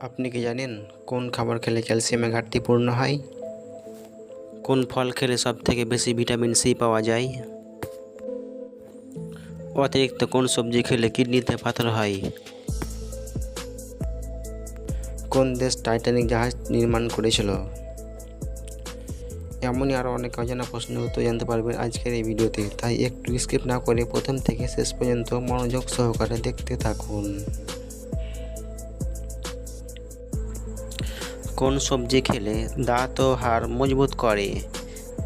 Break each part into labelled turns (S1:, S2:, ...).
S1: আপনি কি জানেন কোন খাবার খেলে ক্যালসিয়ামের ঘাটতি পূর্ণ হয়? কোন ফল খেলে সব থেকে বেশি ভিটামিন সি পাওয়া যায়? অতিরিক্ত কোন সবজি খেলে কিডনিতে পাথর হয়? কোন দেশ টাইটানিক জাহাজ নির্মাণ করেছিল? এমনই আরও অনেক অজানা প্রশ্ন উত্তর জানতে পারবেন আজকের এই ভিডিওতে। তাই একটু স্কিপ না করে প্রথম থেকে শেষ পর্যন্ত মনোযোগ সহকারে দেখতে থাকুন। কোন সবজি খেলে দাঁত ও হাড় মজবুত করে?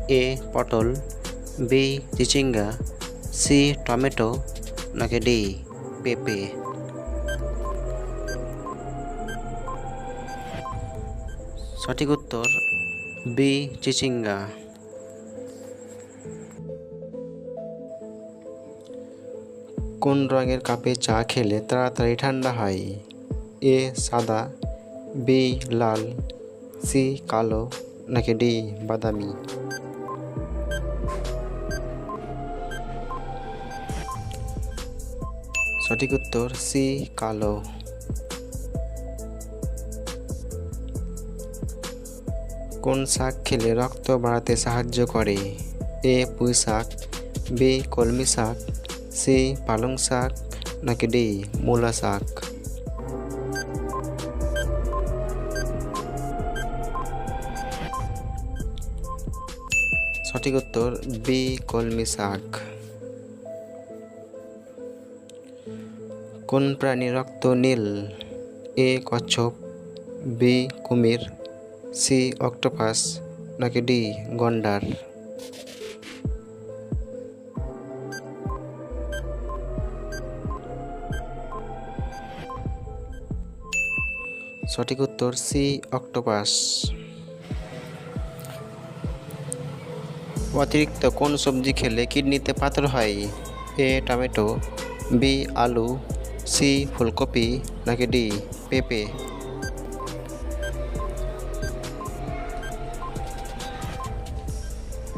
S1: এ, পটল, বি, চিচিঙ্গা, সি, টমেটো, নাকি ডি, পেঁপে? সঠিক উত্তর, বি, চিচিঙ্গা। কোন রঙের কাপে চা খেলে তাড়াতাড়ি ঠান্ডা হয়? এ, সাদা বি লাল, সি কালো, নাকি ডি বাদামি? সঠিক উত্তর সি কালো। কোন শাক খেলে রক্ত বাড়াতে সাহায্য করে? এ পুঁই শাক, বি কলমি শাক, সি পালং শাক, নাকি ডি মূলা শাক? সঠিক উত্তর, বি, কলমি শাক। কোন প্রাণীর রক্ত নীল? এ, কচ্ছপ, বি, কুমির, সি, অক্টোপাস, নাকি ডি, গন্ডার? সঠিক উত্তর, সি, অক্টোপাস। অতিরিক্ত কোন সবজি খেলে কিডনিতে পাথর হয়? এ, টমেটো, বি, আলু, সি, ফুলকপি, নাকি ডি, পেঁপে?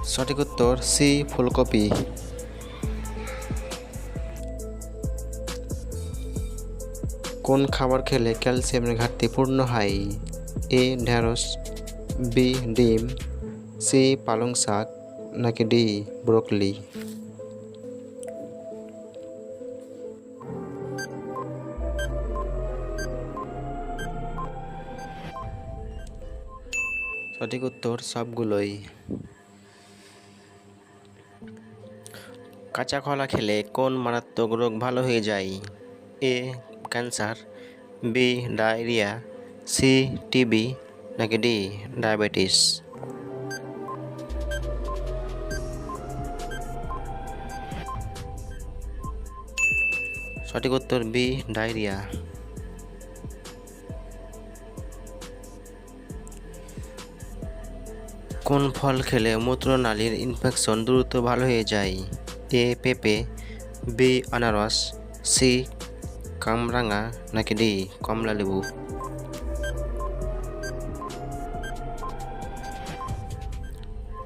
S1: সঠিক উত্তর, সি, ফুলকপি। কোন খাবার খেলে ক্যালসিয়ামের ঘাটতি পূর্ণ হয়? এ ঢ্যাঁড়স বি, ডিম, সি, পালং শাক নাকি ডি ব্রোকলি সঠিক উত্তর সবগুলোই কাঁচা কলা খেলে কোন মারাত্মক রোগ ভালো হয়ে যায়? A, cancer, B, diarrhoea, C TB নাকি ডি, ডায়াবেটিস? সঠিক উত্তর বি, ডায়রিয়া। কোন ফল খেলে মূত্রনালীর ইনফেকশন দ্রুত ভালো হয়ে যায়? এ, পেঁপে, বি, আনারস, সি, কামরাঙা, নাকি ডি, কমলা লেবু?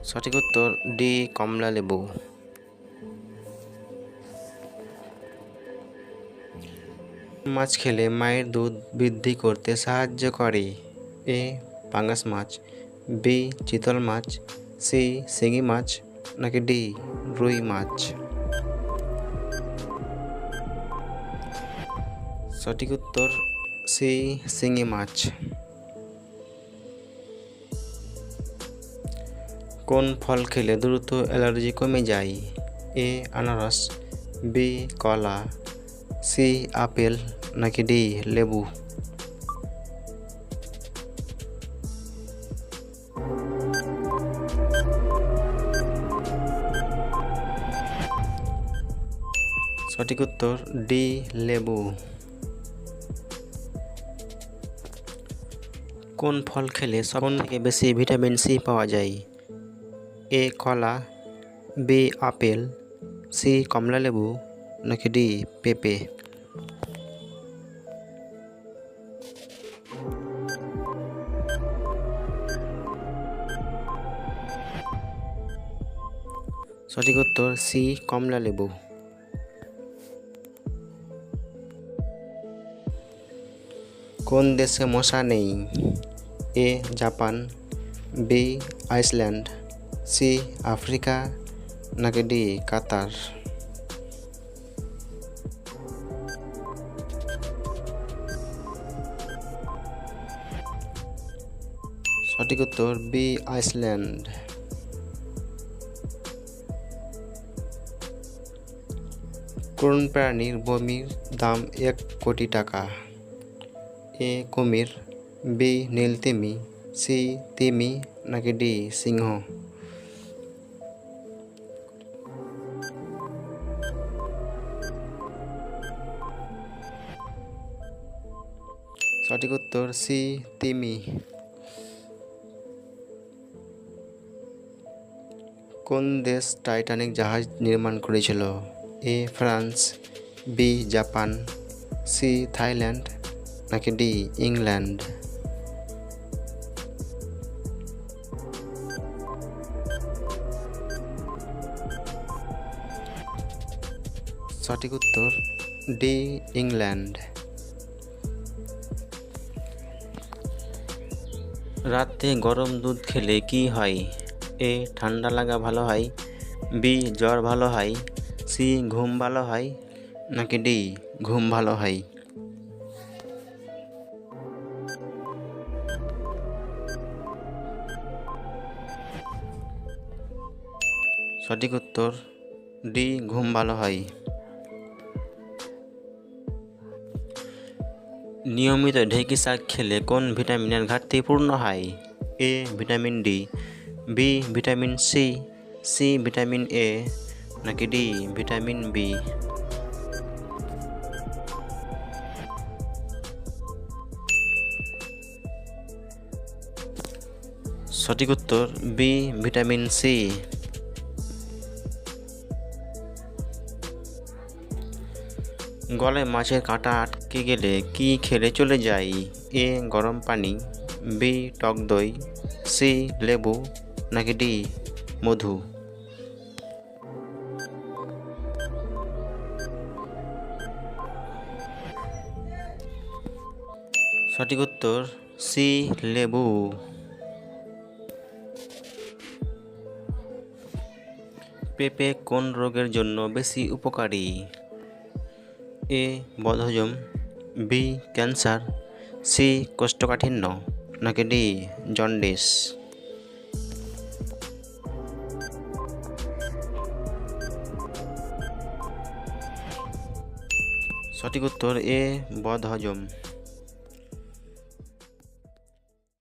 S1: সঠিক উত্তর ডি, কমলা লেবু। মাছ খেলে মায়ের দুধ বৃদ্ধি করতে সাহায্য করে। এ পাঙ্গাস মাছ, বি চিতল মাছ, সি শিঙি মাছ, নাকি ডি রুই মাছ। সঠিক উত্তর, সি শিঙি মাছ। কোন ফল খেলে দ্রুত অ্যালার্জি কমে যায়? এ আনারস, বি কলা, সি আপেল নাকি ডি, লেবু? সঠিক উত্তর, ডি, লেবু। কোন ফল খেলে সব থেকে বেশি ভিটামিন সি পাওয়া যায়? এ, কলা, বি, আপেল, সি কমলা লেবু নাকি ডি, পেঁপে? সঠিক উত্তর সি, কমলা লেবু। কোন দেশে মশা নেই? A, Japan, B, Iceland, C, Africa, নাকি ডি, কাতার? সঠিক উত্তর বি, আইসল্যান্ড। কোন প্রাণীর বমির দাম এক কোটি টাকা। এ কুমির, বি নীলতিমি সি, তিমি, নাকি ডি, সিংহ। সঠিক উত্তর সি, তিমি। কোন দেশ টাইটানিক জাহাজ নির্মাণ করেছিল? A, France, B, Japan, C, Thailand, নাকি ডি, ইংল্যান্ড? সঠিক উত্তর, ডি, ইংল্যান্ড। রাতে গরম দুধ খেলে কি হয়? এ, ঠান্ডা লাগা ভালো হয়। বি, জ্বর ভালো হয়। সি ঘুম ভালো হয় নাকি ডি ঘুম ভালো হয়। সঠিক উত্তর ডি ঘুম ভালো হয়। নিয়মিত ঢেঁকি শাক খেলে কোন ভিটামিনের ঘাটতি পূর্ণ হয়? A, vitamin D, B, vitamin C C, vitamin A নাকি ডি ভিটামিন বি সঠিক উত্তর বি ভিটামিন সি গলে মাছের কাঁটা আটকে গেলে কি খেলে চলে যায় এ, গরম পানি বি টক দই সি লেবু, নাকি ডি মধু? উত্তর, সি, লেবু। পেঁপে কোন রোগের জন্য বেশি উপকারী? এ, বদহজম, বি, ক্যান্সার, সি, কোষ্ঠকাঠিন্য, নাকি ডি, জন্ডিস? সঠিক উত্তর, এ, বদহজম।